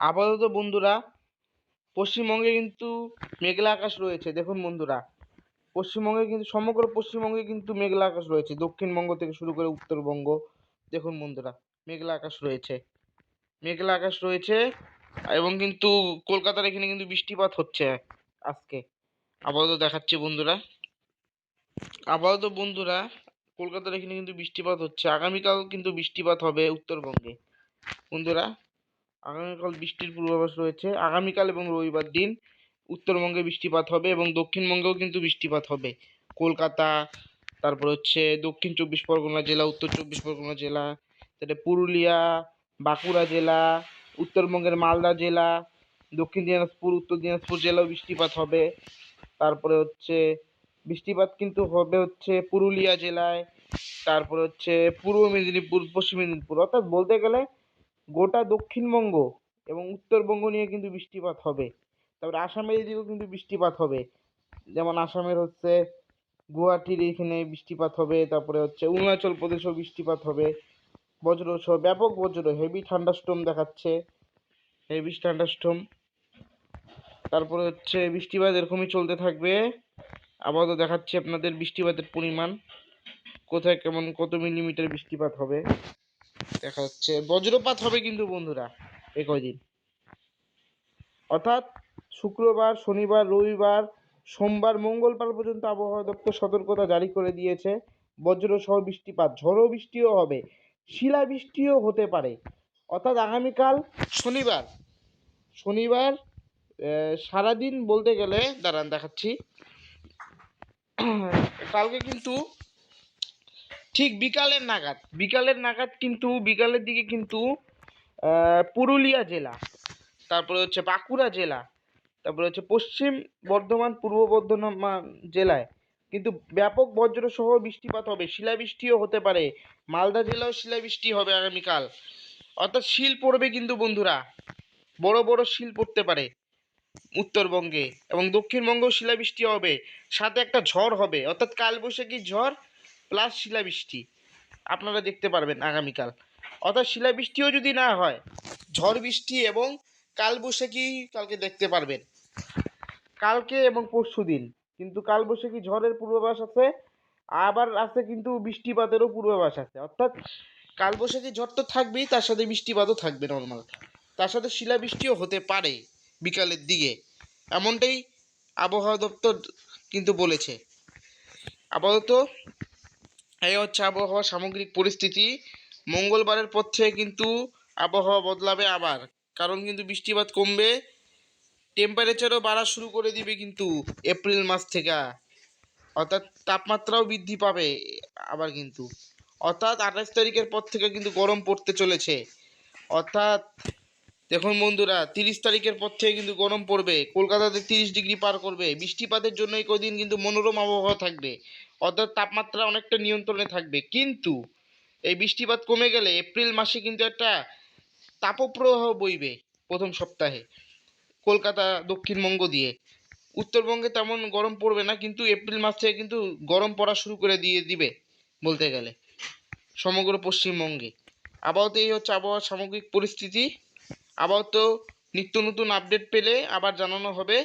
আপাতত বন্ধুরা, পশ্চিমবঙ্গে কিন্তু মেঘলা আকাশ রয়েছে। দেখুন বন্ধুরা, পশ্চিমবঙ্গে কিন্তু, সমগ্র পশ্চিমবঙ্গে কিন্তু মেঘলা আকাশ রয়েছে। দক্ষিণবঙ্গ থেকে শুরু করে উত্তরবঙ্গ, দেখুন বন্ধুরা, মেঘলা আকাশ রয়েছে। মেঘলা আকাশ রয়েছে এবং কিন্তু কলকাতার এখানে কিন্তু বৃষ্টিপাত হচ্ছে আজকে। আপাতত দেখাচ্ছি বন্ধুরা। আপাতত বন্ধুরা, কলকাতার এখানে কিন্তু বৃষ্টিপাত হচ্ছে। আগামীকাল কিন্তু বৃষ্টিপাত হবে উত্তরবঙ্গে। বন্ধুরা আগামীকাল বৃষ্টির পূর্বাভাস রয়েছে। আগামীকাল এবং রবিবার দিন উত্তরবঙ্গে বৃষ্টিপাত হবে এবং দক্ষিণবঙ্গেও কিন্তু বৃষ্টিপাত হবে। কলকাতা, তারপর হচ্ছে দক্ষিণ চব্বিশ পরগনা জেলা, উত্তর চব্বিশ পরগনা জেলা, তারপরে পুরুলিয়া, বাঁকুড়া জেলা, উত্তরবঙ্গের মালদা জেলা, দক্ষিণ দিনাজপুর, উত্তর দিনাজপুর জেলাও বৃষ্টিপাত হবে। তারপরে হচ্ছে বৃষ্টিপাত কিন্তু হবে হচ্ছে পুরুলিয়া জেলায়, তারপরে হচ্ছে পূর্ব মেদিনীপুর, পশ্চিম মেদিনীপুর। অর্থাৎ বলতে গেলে গোটা দক্ষিণবঙ্গ এবং উত্তরবঙ্গ নিয়ে কিন্তু বৃষ্টিপাত হবে। তারপরে আসামের এদিকেও কিন্তু বৃষ্টিপাত হবে। যেমন আসামের হচ্ছে গুয়াহাটির এখানে বৃষ্টিপাত হবে, তারপরে হচ্ছে অরুণাচল প্রদেশেও বৃষ্টিপাত হবে। বজ্র সহ ব্যাপক বজ্র হেভি ঠান্ডাস্টোম দেখাচ্ছে। হেভি ঠান্ডাস্টোম তারপরে হচ্ছে বৃষ্টিপাত এরকমই চলতে থাকবে। আপাতত দেখাচ্ছি আপনাদের বৃষ্টিপাতের পরিমাণ। কোথায় কেমন, কত মিলিমিটার বৃষ্টিপাত হবে। দেখা যাচ্ছে। বজ্রপাত হবে কিন্তু বন্ধুরা এ কয়দিন অর্থাৎ শুক্রবার, শনিবার, রবিবার, সোমবার, মঙ্গলবার পর্যন্ত আবহাওয়া দপ্তর সতর্কতা জারি করে দিয়েছে। বজ্র সহ বৃষ্টিপাত, ঝড়ো বৃষ্টিও হবে, শিলাবৃষ্টিও হতে পারে। অর্থাৎ আগামীকাল শনিবার শনিবার সারাদিন বলতে গেলে, দাঁড়ান দেখাচ্ছি। কালকে কিন্তু ঠিক বিকালের নাগাদ। বিকালের নাগাদ কিন্তু, বিকালের দিকে কিন্তু পুরুলিয়া জেলা, তারপরে হচ্ছে বাঁকুড়া জেলা, তারপরে হচ্ছে পশ্চিম বর্ধমান, পূর্ব বর্ধমান জেলায় কিন্তু ব্যাপক বজ্রসহ বৃষ্টিপাত হবে। শিলাবৃষ্টিও হতে পারে। মালদা জেলাও শিলাবৃষ্টি হবে আগামীকাল। অর্থাৎ শিল পড়বে কিন্তু বন্ধুরা। বড় বড় শিল পড়তে পারে উত্তরবঙ্গে এবং দক্ষিণবঙ্গেও শিলাবৃষ্টি হবে। সাথে একটা ঝড় হবে। অর্থাৎ কালবৈশাখী ঝড় প্লাস শিলাবৃষ্টি। আপনারা দেখতে পারবেন আগামীকাল। অর্থাৎ শিলাবৃষ্টিও যদি না হয়, ঝড় বৃষ্টি এবং কালবৈশাখী কালকে দেখতে পারবেন। কালকে এবং পরশু দিন। কিন্তু কালবৈশাখী ঝড়ের পূর্বাভাস আছে, আবার আছে কিন্তু বৃষ্টিপাতেরও পূর্বাভাস আছে। অর্থাৎ কালবৈশাখী ঝড় তো থাকবেই, তার সাথে বৃষ্টিপাতও থাকবে নর্মাল তার সাথে শিলাবৃষ্টিও হতে পারে বিকালের দিকে। এমনটাই আবহাওয়া দপ্তর কিন্তু বলেছে। আপাতত এই হচ্ছে আবহাওয়া সামগ্রিক পরিস্থিতি। মঙ্গলবারের পর থেকে কিন্তু আবহাওয়া বদলাবে আবার, কারণ কিন্তু বৃষ্টিপাত কমবে। টেম্পারেচারও বাড়া শুরু করে দিবে কিন্তু এপ্রিল মাস থেকে। অর্থাৎ তাপমাত্রাও বৃদ্ধি পাবে আবার কিন্তু। অর্থাৎ আঠাশ তারিখের পর থেকে কিন্তু গরম পড়তে চলেছে। অর্থাৎ দেখুন বন্ধুরা, তিরিশ তারিখের পর থেকে কিন্তু গরম পড়বে। কলকাতাতে তিরিশ ডিগ্রি পার করবে। বৃষ্টিপাতের জন্য এই কদিন কিন্তু মনোরম আবহাওয়া থাকবে। অর্থাৎ তাপমাত্রা অনেকটা নিয়ন্ত্রণে থাকবে। কিন্তু এই বৃষ্টিপাত কমে গেলে এপ্রিল মাসে কিন্তু একটা তাপপ্রবাহ বইবে প্রথম সপ্তাহে, কলকাতা দক্ষিণবঙ্গ দিয়ে। উত্তরবঙ্গে তেমন গরম পড়বে না, কিন্তু এপ্রিল মাস থেকে কিন্তু গরম পড়া শুরু করে দিয়ে দিবে বলতে গেলে, সমগ্র পশ্চিমবঙ্গে। আপাতত এই হচ্ছে আবহাওয়ার সামগ্রিক পরিস্থিতি। আপাতত নিত্য নতুন আপডেট পেলে আবার জানানো হবে।